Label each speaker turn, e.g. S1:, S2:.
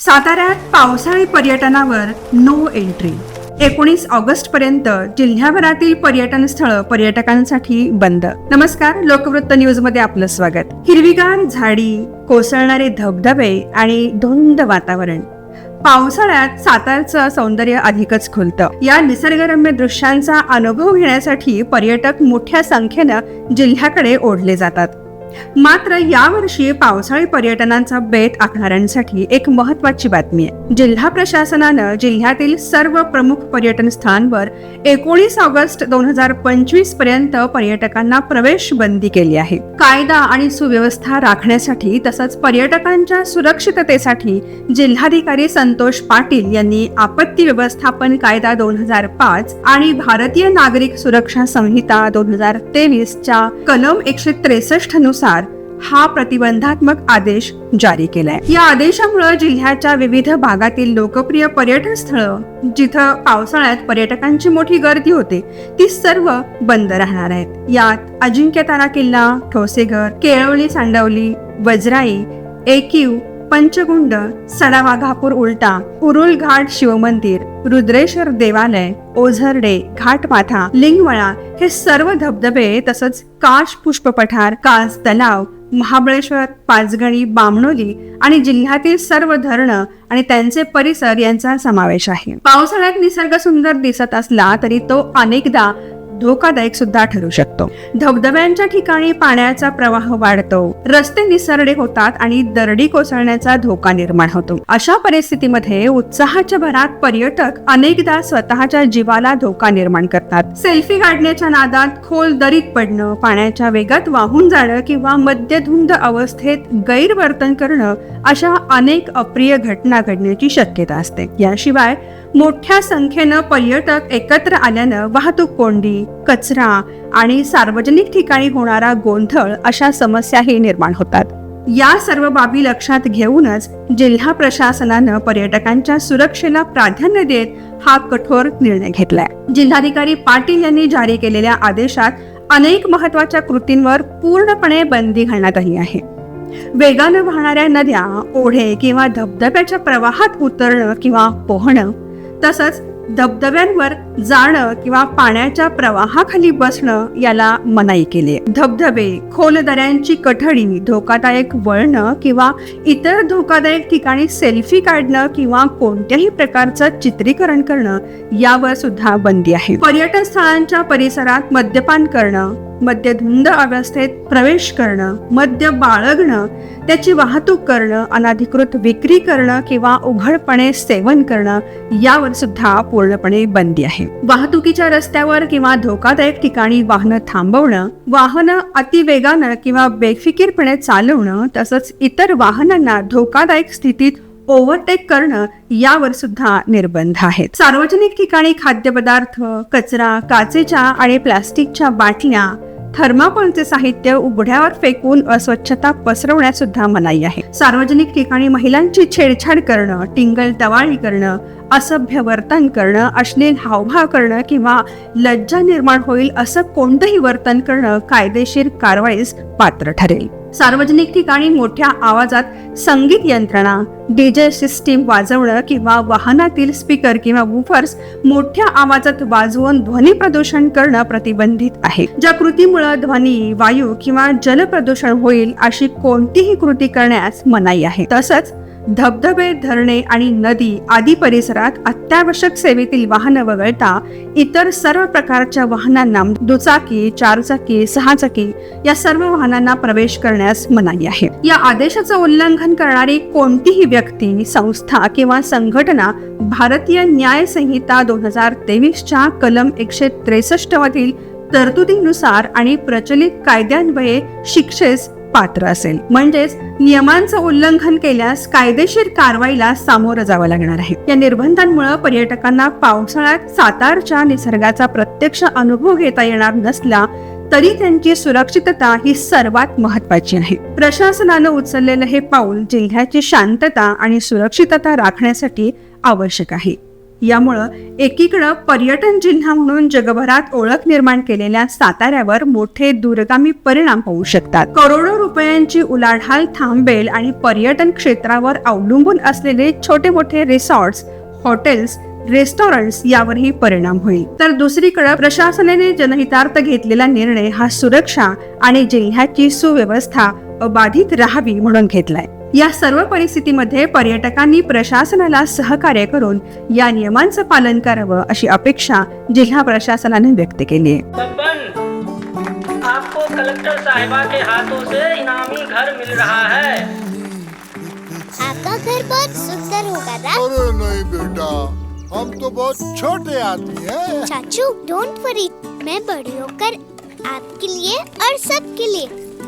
S1: साताऱ्यात पावसाळी पर्यटनावर नो एंट्री एकोणीस ऑगस्ट पर्यंत जिल्ह्याभरातील पर्यटन स्थळ पर्यटकांसाठी बंद. नमस्कार लोकवृत्त न्यूजमध्ये आपलं स्वागत. हिरवीगार झाडी कोसळणारे धबधबे आणि धुंद वातावरण. पावसाळ्यात सातारचं सौंदर्य अधिकच खुलतं. या निसर्गरम्य दृश्यांचा अनुभव घेण्यासाठी पर्यटक मोठ्या संख्येनं जिल्ह्याकडे ओढले जातात. मात्र यावर्षी पावसाळी पर्यटनाचा बेत आखणाऱ्यांसाठी एक महत्वाची बातमी आहे. जिल्हा प्रशासनानं जिल्ह्यातील सर्व प्रमुख पर्यटन स्थळांवर एकोणीस ऑगस्ट दोन हजार पंचवीसपर्यंत पर्यटकांना प्रवेश बंदी केली आहे. कायदा आणि सुव्यवस्था राखण्यासाठी तसंच पर्यटकांच्या सुरक्षिततेसाठी जिल्हाधिकारी संतोष पाटील यांनी आपत्ती व्यवस्थापन कायदा दोन हजार पाच आणि भारतीय नागरिक सुरक्षा संहिता दोन हजार तेवीसच्या कलम एकशे त्रेसष्टनुसार हा प्रतिबंधात्मक आदेश जारी केलाय. या आदेशामुळे जिल्ह्याच्या विविध भागातील लोकप्रिय पर्यटन स्थळं जिथं पावसाळ्यात पर्यटकांची मोठी गर्दी होते ती सर्व बंद राहणार आहेत. यात अजिंक्यतारा किल्ला ठोसेघर केळवली सांडवली वज्राई एकीव पंचकुंड सडावाघापूर उलटा उरुल घाट शिवमंदिर रुद्रेश्वर देवालय ओझरडे घाटमाथा लिंगवळा हे सर्व धबधबे तसंच काश पुष्प पठार कास तलाव महाबळेश्वर पाचगणी बामणोली आणि जिल्ह्यातील सर्व धरणं आणि त्यांचे परिसर यांचा समावेश आहे. पावसाळ्यात निसर्ग सुंदर दिसत असला तरी तो अनेकदा धोकादायक सुद्धा ठरू शकतो. धबधब्यांच्या ठिकाणी पाण्याचा प्रवाह वाढतो. रस्ते निसरडे होतात आणि दरडी कोसळण्याचा धोका निर्माण होतो. अशा परिस्थितीमध्ये उत्साहाच्या भरात पर्यटक अनेकदा स्वतःच्या जीवाला धोका निर्माण करतात. सेल्फी काढण्याच्या नादात खोल दरीत पडणं पाण्याच्या वेगात वाहून जाणं किंवा मद्यधुंद अवस्थेत गैरवर्तन करणं अशा अनेक अप्रिय घटना घडण्याची शक्यता असते. याशिवाय मोठ्या संख्येनं पर्यटक एकत्र आल्यानं वाहतूक कोंडी कचरा आणि सार्वजनिक ठिकाणी होणारा गोंधळ अशा समस्याही निर्माण होतात. या सर्व बाबी लक्षात घेऊनच जिल्हा प्रशासनानं पर्यटकांच्या सुरक्षेला प्राधान्य देत हा कठोर निर्णय घेतलाय. जिल्हाधिकारी पाटील यांनी जारी केलेल्या आदेशात अनेक महत्त्वाच्या कृतींवर पूर्णपणे बंदी घालण्यात आली आहे. वेगानं वाहणाऱ्या नद्या ओढे किंवा धबधब्याच्या प्रवाहात उतरणं किंवा पोहणं तसंच धबधब्यांवर जाणं किंवा पाण्याच्या प्रवाहाखाली बसणं याला मनाई केली आहे. धबधबे खोल दऱ्यांची कठडी धोकादायक वळणं किंवा इतर धोकादायक ठिकाणी सेल्फी काढणं किंवा कोणत्याही प्रकारचं चित्रीकरण करणं यावर सुद्धा बंदी आहे पर्यटन स्थळांच्या परिसरात मद्यपान करणं मद्यधुंद अवस्थेत प्रवेश करणं मद्य बाळगणं त्याची वाहतूक करणं अनाधिकृत विक्री करणं किंवा उघडपणे सेवन करणं यावर सुद्धा पूर्णपणे बंदी आहे वाहतुकीच्या रस्त्यावर किंवा धोकादायक ठिकाणी वाहनं थांबवणं वाहनं अतिवेगानं किंवा बेफिकीरपणे चालवणं तसंच इतर वाहनांना धोकादायक स्थितीत ओव्हरटेक करणं यावर सुद्धा निर्बंध आहेत. सार्वजनिक ठिकाणी खाद्यपदार्थ कचरा काचेच्या आणि प्लास्टिकच्या बाटल्या थर्माकोलचे साहित्य उघड्यावर फेकून अस्वच्छता पसरवण्यास सुद्धा मनाई आहे. सार्वजनिक ठिकाणी महिलांची छेडछाड करणं टिंगल टवाळी करणं असभ्य वर्तन करणं अश्लील हावभाव करणं किंवा लज्जा निर्माण होईल असं कोणतंही वर्तन करणं कायदेशीर कारवाईस पात्र ठरेल. सार्वजनिक ठिकाणी मोठ्या आवाजात संगीत यंत्रणा डीजे सिस्टीम वाजवणं किंवा वाहनातील स्पीकर किंवा वूफर्स मोठ्या आवाजात वाजवून ध्वनी प्रदूषण करणं प्रतिबंधित आहे. ज्या कृतीमुळे ध्वनी वायू किंवा जल प्रदूषण होईल अशी कोणतीही कृती करण्यास मनाई आहे. तसंच धबधबे धरणे आणि नदी आदी परिसरात अत्यावश्यक सेवेतील वाहनं वगळता इतर सर्व प्रकारच्या वाहनांना दुचाकी चारचाकी सहाचाकी या सर्व वाहनांना प्रवेश करण्यास मनाई आहे. या आदेशाचं उल्लंघन करणारी कोणतीही व्यक्ती संस्था किंवा संघटना भारतीय न्याय संहिता दोन हजार तेवीसच्या कलम एकशे त्रेसष्ट मधील तरतुदीनुसार आणि प्रचलित कायद्यान्वये शिक्षेस पात्र असेल. म्हणजेच नियमांचं उल्लंघन केल्यास कायदेशीर कारवाईला सामोरं जावं लागणार आहे. या निर्बंधांमुळे पर्यटकांना पावसाळ्यात सातारच्या निसर्गाचा प्रत्यक्ष अनुभव घेता येणार नसला तरी त्यांची सुरक्षितता ही सर्वात महत्वाची आहे. प्रशासनानं उचललेलं हे पाऊल जिल्ह्याची शांतता आणि सुरक्षितता राखण्यासाठी आवश्यक आहे. यामुळं एकीकडं पर्यटन जिल्हा म्हणून जगभरात ओळख निर्माण केलेल्या साताऱ्यावर मोठे दूरगामी परिणाम होऊ शकतात. करोडो रुपयांची उलाढाल थांबेल आणि पर्यटन क्षेत्रावर अवलंबून असलेले छोटे मोठे रिसॉर्ट्स हॉटेल्स रेस्टॉरंट्स यावरही परिणाम होईल. तर दुसरीकडे प्रशासनाने जनहितार्थ घेतलेला निर्णय हा सुरक्षा आणि जिल्ह्याची सुव्यवस्था अबाधित राहावी म्हणून घेतलाय. या सर्व परिस्थितीमध्ये पर्यटकांनी प्रशासनाला सहकार्य करून या नियमांचं पालन करावं अशी अपेक्षा जिल्हा प्रशासनाने व्यक्त केली. आहे
S2: आपको कलेक्टर साहिबा के हाथों से इनामी घर मिल रहा है।
S3: आपका घर बहुत सुंदर होगा ना?
S4: अरे नहीं बेटा हम तो बहुत छोटे आदमी हैं।
S3: चाचू डोंट वरी मैं बड़ी होकर आपके लिए और सबके लिए